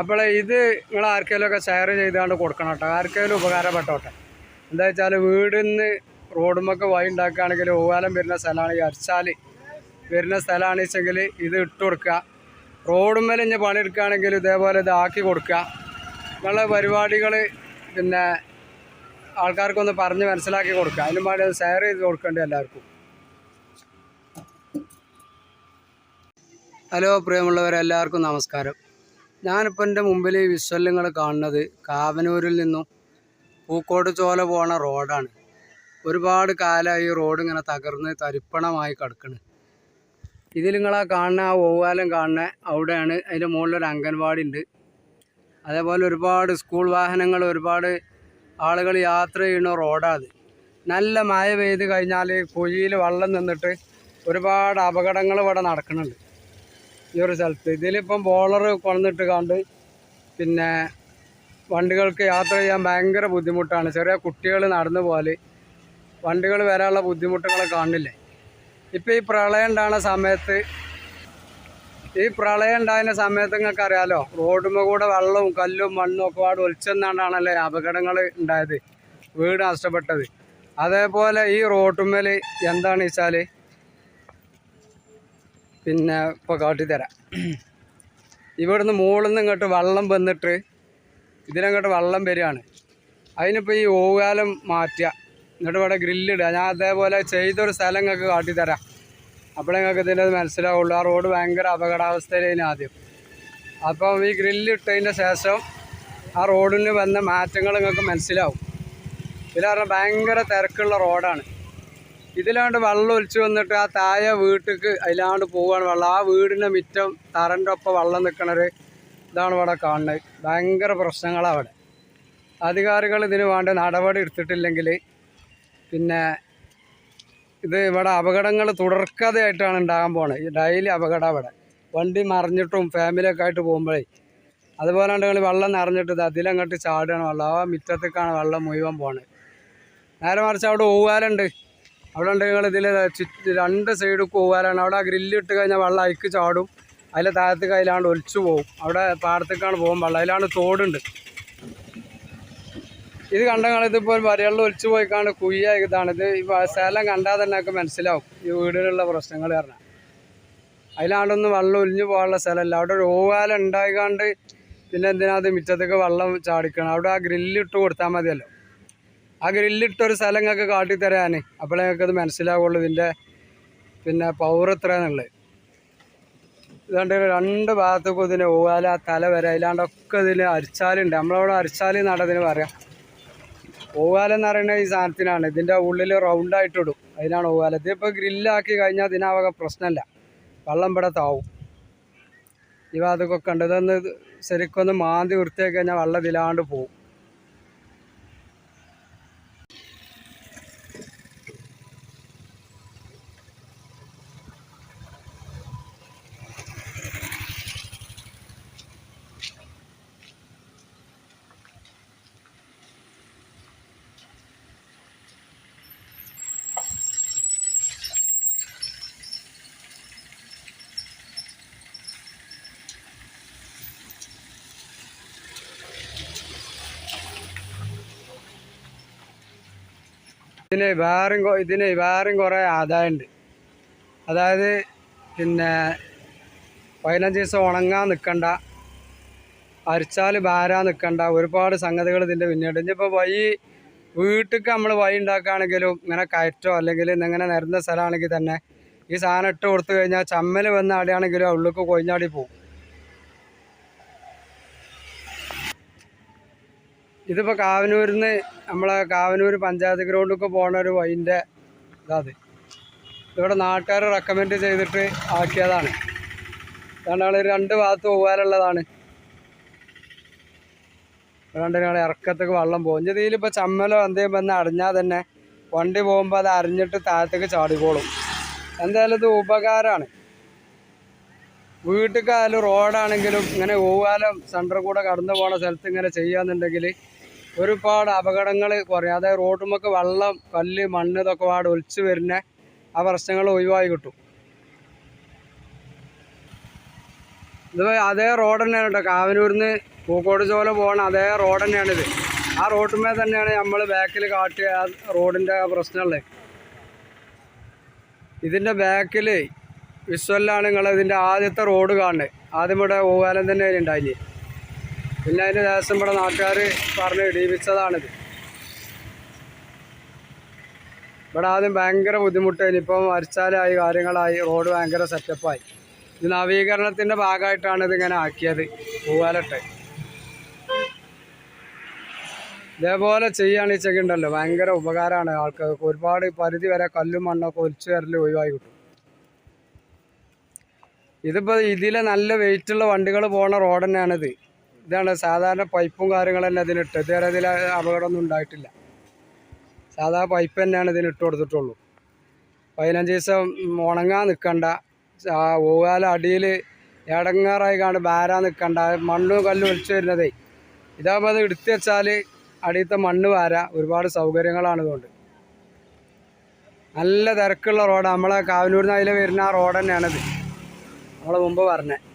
അപ്പോൾ ഇത് നിങ്ങൾ ആർക്കെങ്കിലും ഒക്കെ ഷെയർ ചെയ്താണ്ട് കൊടുക്കണം കേട്ടോ. ആർക്കെങ്കിലും ഉപകാരപ്പെട്ടോട്ടെ. എന്താ വെച്ചാൽ വീടിൽ നിന്ന് റോഡുമൊക്കെ വഴി ഉണ്ടാക്കുകയാണെങ്കിൽ ഓവാലം വരുന്ന സ്ഥലമാണ്. അരിച്ചാൽ വരുന്ന സ്ഥലമാണ് വെച്ചെങ്കിൽ ഇത് ഇട്ട് കൊടുക്കുക. റോഡുമ്മേൽ ഇനി പണിയെടുക്കുകയാണെങ്കിൽ ഇതേപോലെ ഇത് ആക്കി കൊടുക്കുക. നിങ്ങളുടെ പരിപാടികൾ പിന്നെ ആൾക്കാർക്കൊന്ന് പറഞ്ഞ് മനസ്സിലാക്കി കൊടുക്കുക. അതിനും വേണ്ടി അത് ഷെയർ ചെയ്ത് കൊടുക്കേണ്ടി എല്ലാവർക്കും. ഹലോ പ്രിയമുള്ളവരെല്ലാവർക്കും നമസ്കാരം. ഞാനിപ്പോൾ എന്റെ മുമ്പിൽ ഈ കാണുന്നത് കാവനൂരിൽ നിന്നും പൂക്കോട് ചോല പോണ റോഡാണ്. ഒരുപാട് കാലമായി ഈ റോഡ് ഇങ്ങനെ തകർന്ന് തരിപ്പണമായി കിടക്കണ്. ഇതിൽ നിങ്ങൾ ആ കാണുന്ന ആ ഓവാലം കാണുന്ന അവിടെയാണ് അതിന്റെ മുകളിലൊരു അംഗൻവാടി ഉണ്ട് അതേപോലെ ഒരുപാട് സ്കൂൾ വാഹനങ്ങൾ ഒരുപാട് ആളുകൾ യാത്ര ചെയ്യുന്ന റോഡാണ് നല്ല മഴ പെയ്ത് കഴിഞ്ഞാൽ കുഴിയിൽ വെള്ളം നിന്നിട്ട് ഒരുപാട് അപകടങ്ങൾ ഇവിടെ നടക്കുന്നുണ്ട് ഈ ഒരു സ്ഥലത്ത്. ഇതിലിപ്പം ബോളർ കൊണ്ടിട്ട് കണ്ട് പിന്നെ വണ്ടികൾക്ക് യാത്ര ചെയ്യാൻ ഭയങ്കര ബുദ്ധിമുട്ടാണ്. ചെറിയ കുട്ടികൾ നടന്നു പോലെ വണ്ടികൾ വരാനുള്ള ബുദ്ധിമുട്ടുകളെ കാണില്ലേ? ഇപ്പം ഈ പ്രളയം ഉണ്ടാകുന്ന സമയത്ത് ഈ പ്രളയം ഉണ്ടാകുന്ന സമയത്ത് നിങ്ങൾക്ക് അറിയാലോ റോഡുമ്മ കൂടെ വെള്ളവും കല്ലും മണ്ണും ഒക്കെ പാട് ഒലിച്ചെന്നാണല്ലേ അപകടങ്ങൾ ഉണ്ടായത് വീട് നഷ്ടപ്പെട്ടത്. അതേപോലെ ഈ റോട്ടുമ്മൽ എന്താണ് വെച്ചാൽ പിന്നെ ഇപ്പോൾ കാട്ടിത്തരാം ഇവിടുന്ന് മുകളിൽ നിന്ന് ഇങ്ങോട്ട് വെള്ളം വന്നിട്ട് ഇതിലങ്ങോട്ട് വെള്ളം വരികയാണ്. അതിനിപ്പോൾ ഈ ഓകാലം മാറ്റുക. എന്നിട്ട് ഇവിടെ ഗ്രില്ലിടുക. ഞാൻ അതേപോലെ ചെയ്തൊരു സ്ഥലം നിങ്ങൾക്ക് കാട്ടിത്തരാം അപ്പോഴേ നിങ്ങൾക്ക് ഇതിന്റെ മനസ്സിലാവുള്ളൂ. ആ റോഡ് ഭയങ്കര അപകടാവസ്ഥയിലേന് ആദ്യം. അപ്പം ഈ ഗ്രില്ലിട്ടതിന്റെ ശേഷം ആ റോഡിന് വന്ന മാറ്റങ്ങൾ നിങ്ങൾക്ക് മനസ്സിലാവും. ഇതിൽ ഭയങ്കര തിരക്കുള്ള റോഡാണ്. ഇതിലാണ്ട് വെള്ളം ഒലിച്ചു വന്നിട്ട് ആ താഴെ വീട്ടിക്ക് അതിലാണ്ട് പോവാണ് വെള്ളം. ആ വീടിന്റെ മിറ്റം തറന്റെ ഒപ്പം വെള്ളം നിൽക്കണൊരു ഇതാണ് ഇവിടെ കാണുന്നത്. ഭയങ്കര പ്രശ്നങ്ങളാണ് അവിടെ. അധികാരികൾ ഇതിന് വേണ്ട നടപടി എടുത്തിട്ടില്ലെങ്കിൽ പിന്നെ ഇത് ഇവിടെ അപകടങ്ങൾ തുടർക്കഥയായിട്ടാണ് ഉണ്ടാകാൻ പോണത് ഡെയിലി അപകടം അവിടെ. വണ്ടി മറിഞ്ഞിട്ടും ഫാമിലിയൊക്കെ ആയിട്ട് പോകുമ്പോഴേ. അതുപോലെ ഉണ്ടെങ്കിൽ വെള്ളം നിറഞ്ഞിട്ട് ഇത് അതിലങ്ങോട്ട് ചാടുകയാണ് വെള്ളം. ആ മുറ്റത്തേക്കാണ് വെള്ളം മുഴുവൻ പോണത് നേരെ മറിച്ച് അവിടെ ഓവാലുണ്ട് അവിടെ ഉണ്ടെങ്കിൽ ഇതിൽ ചുറ്റ് രണ്ട് സൈഡ് കൂവാലാണ്. അവിടെ ആ ഗ്രില്ല് ഇട്ട് കഴിഞ്ഞാൽ വെള്ളം അയക്ക് ചാടും. അതിലെ താഴത്ത് കയ്യിലാണ്ട് ഒലിച്ചു പോകും അവിടെ പാടത്തേക്കാണ് പോകും വെള്ളം. അതിലാണ് തോടുണ്ട്. ഇത് കണ്ടങ്ങൾ ഇതിപ്പോൾ വരകളിൽ ഒലിച്ചു പോയിക്കാണ്ട് കുയ്യ ഇതാണ്. ഇത് ഈ സ്ഥലം കണ്ടാൽ തന്നെ ഒക്കെ മനസ്സിലാവും. ഈ വീടിനുള്ള പ്രശ്നങ്ങൾ കാരണം അതിലാണ്ടൊന്നും വെള്ളം ഒലിഞ്ഞു പോകാനുള്ള സ്ഥലമല്ല അവിടെ ഒരു ഓവാല ഉണ്ടായിക്കാണ്ട് പിന്നെ എന്തിനാ അത് മുറ്റത്തേക്ക് വെള്ളം ചാടിക്കണം. അവിടെ ആ ഗ്രില്ലിട്ട് കൊടുത്താൽ മതിയല്ലോ. ആ ഗ്രില്ലിട്ടൊരു സ്ഥലം നിങ്ങൾക്ക് കാട്ടിത്തരാൻ അപ്പോഴേ നിങ്ങൾക്ക് അത് മനസ്സിലാവുള്ളൂ ഇതിന്റെ പിന്നെ പവർ എത്രയാന്നുള്ളത്. ഇതുകൊണ്ട് രണ്ട് ഭാഗത്തേക്കും ഇതിന് ഓവാല തല വരെ അതിലാണ്ടൊക്കെ ഇതിന് അരിച്ചാലുണ്ട്. നമ്മളവിടെ അരിച്ചാൽ നടന്നതിന് പറയാം. ഓവാലെന്ന് പറയുന്ന ഈ സാധനത്തിനാണ്. ഇതിന്റെ ഉള്ളിൽ റൗണ്ടായിട്ടിടും അതിനാണ് ഓവാല ഇതിപ്പോൾ ഗ്രില്ലാക്കി കഴിഞ്ഞാൽ അതിനാവക പ്രശ്നമില്ല വെള്ളം ഇവിടെ താവും. ഈ ഭാഗത്തൊക്കെ ഉണ്ട് ഇതൊന്ന് ശരിക്കൊന്ന് മാന്തി വൃത്തിയാക്കി കഴിഞ്ഞാൽ വെള്ളം ഇതിലാണ്ട് പോവും. ഇതിന് വേറെ ഇതിന് വേറെയും കുറേ ആദായമുണ്ട് അതായത് പിന്നെ പതിനഞ്ച് ദിവസം ഉണങ്ങാൻ നിൽക്കണ്ട അരിച്ചാൽ ഭാരാൻ നിൽക്കണ്ട ഒരുപാട് സംഗതികൾ ഇതിന്റെ പിന്നീട്. ഇനിയിപ്പോൾ വഴി വീട്ടിലേക്ക് നമ്മൾ വഴി ഉണ്ടാക്കുകയാണെങ്കിലും ഇങ്ങനെ കയറ്റോ അല്ലെങ്കിൽ ഇങ്ങനെ നിരന്ന സ്ഥലമാണെങ്കിൽ തന്നെ ഈ സാധനം ഇട്ട് കൊടുത്തു കഴിഞ്ഞാൽ ചമ്മൽ വന്ന് അടിയാണെങ്കിലും ഉള്ളിലേക്ക് കൊഴിഞ്ഞാടി പോകും ഇതിപ്പോൾ കാവനൂരിൽ നിന്ന് നമ്മളെ കാവനൂർ പഞ്ചായത്ത് ഗ്രൗണ്ടിലേക്ക് പോണ ഒരു വൈന്റെ ഇതാത്. ഇവിടെ നാട്ടുകാർ റെക്കമെൻഡ് ചെയ്തിട്ട് ആക്കിയതാണ്. കാരണം രണ്ട് ഭാഗത്ത് പോകാനുള്ളതാണ് അതുകൊണ്ട് ഞങ്ങൾ ഇറക്കത്തേക്ക് വെള്ളം പോകും. ഇതിലിപ്പോൾ ചമ്മലോ എന്തെങ്കിലും വന്ന് അടഞ്ഞാൽ തന്നെ വണ്ടി പോകുമ്പോൾ അത് അരിഞ്ഞിട്ട് താഴത്തേക്ക് ചാടിക്കോളും. എന്തായാലും ഇത് ഉപകാരമാണ് വീട്ടിലേക്കായാലും റോഡാണെങ്കിലും ഇങ്ങനെ ഓവാലം സെന്ററിൽ കൂടെ കടന്നു പോകുന്ന സ്ഥലത്ത് ഇങ്ങനെ ചെയ്യാന്നുണ്ടെങ്കിൽ ഒരുപാട് അപകടങ്ങൾ കുറയും അതായത് റോഡുമൊക്കെ വെള്ളം കല്ല് മണ്ണ് ഇതൊക്കെ പാട് ഒലിച്ച് വരുന്ന ആ പ്രശ്നങ്ങൾ ഒഴിവായി കിട്ടും. ഇത് അതേ റോഡ് തന്നെയാണ് കേട്ടോ. കാവനൂരിൽ നിന്ന് പൂക്കോട് ചോല പോകണ അതേ റോഡ് തന്നെയാണിത് ആ റോഡുമേ തന്നെയാണ് നമ്മൾ ബാക്കിൽ കാട്ടിയ ആ റോഡിന്റെ പ്രശ്നമുള്ളത് ഇതിന്റെ ബാക്കിൽ വിശ്വല്ലാണ് നിങ്ങൾ ഇതിന്റെ ആദ്യത്തെ റോഡ് കാണുന്നത്. ആദ്യം ഇവിടെ ഓവാലം തന്നെ ഉണ്ടായില്ലേ? പിന്നെ അതിന് ദേശം ഇവിടെ നാട്ടുകാർ പറഞ്ഞ് ഇടിയിപ്പിച്ചതാണിത് ഇവിടെ ആദ്യം ഭയങ്കര ബുദ്ധിമുട്ടായി. ഇപ്പം വരച്ചാലായി കാര്യങ്ങളായി റോഡ് ഭയങ്കര സെറ്റപ്പായി. ഇത് നവീകരണത്തിന്റെ ഭാഗമായിട്ടാണ് ഇതിങ്ങനെ ആക്കിയത്. പൂവാലട്ടെ. ഇതേപോലെ ചെയ്യുകയാണ് ഈ ചെക്കുണ്ടല്ലോ ഭയങ്കര ഉപകാരമാണ് ആൾക്കാർക്ക്. ഒരുപാട് പരിധി വരെ കല്ലും മണ്ണൊക്കെ ഒലിച്ചു വരൽ ഒഴിവായി കിട്ടും. ഇതിപ്പോൾ ഇതിലെ നല്ല വെയിറ്റുള്ള വണ്ടികൾ പോണ റോഡ് തന്നെയാണിത് ഇതാണ് സാധാരണ പൈപ്പും കാര്യങ്ങളും തന്നെ ഇതിനിട്ട്. ഇതുവരെ ഇതിൽ അപകടമൊന്നും ഉണ്ടായിട്ടില്ല. സാധാ പൈപ്പ് തന്നെയാണ് ഇതിന് ഇട്ട് കൊടുത്തിട്ടുള്ളൂ. പതിനഞ്ച് ദിവസം ഉണങ്ങാൻ നിൽക്കണ്ട. ആ ഓവാല അടിയിൽ ഇടങ്ങാറായി കാണ് ബാരാ നിൽക്കണ്ട. മണ്ണും കല്ലും ഒഴിച്ചു വരുന്നതേ. ഇതാകുമ്പോൾ അത് എടുത്തു വെച്ചാൽ അടിയത്തെ മണ്ണ് വാരാ. ഒരുപാട് സൗകര്യങ്ങളാണ് ഇതുകൊണ്ട്. നല്ല തിരക്കുള്ള റോഡ്. നമ്മളെ കാവനൂരിൽ നിന്ന് അതിൽ വരുന്ന ആ റോഡ് തന്നെയാണിത്. നമ്മൾ മുമ്പ് പറഞ്ഞത്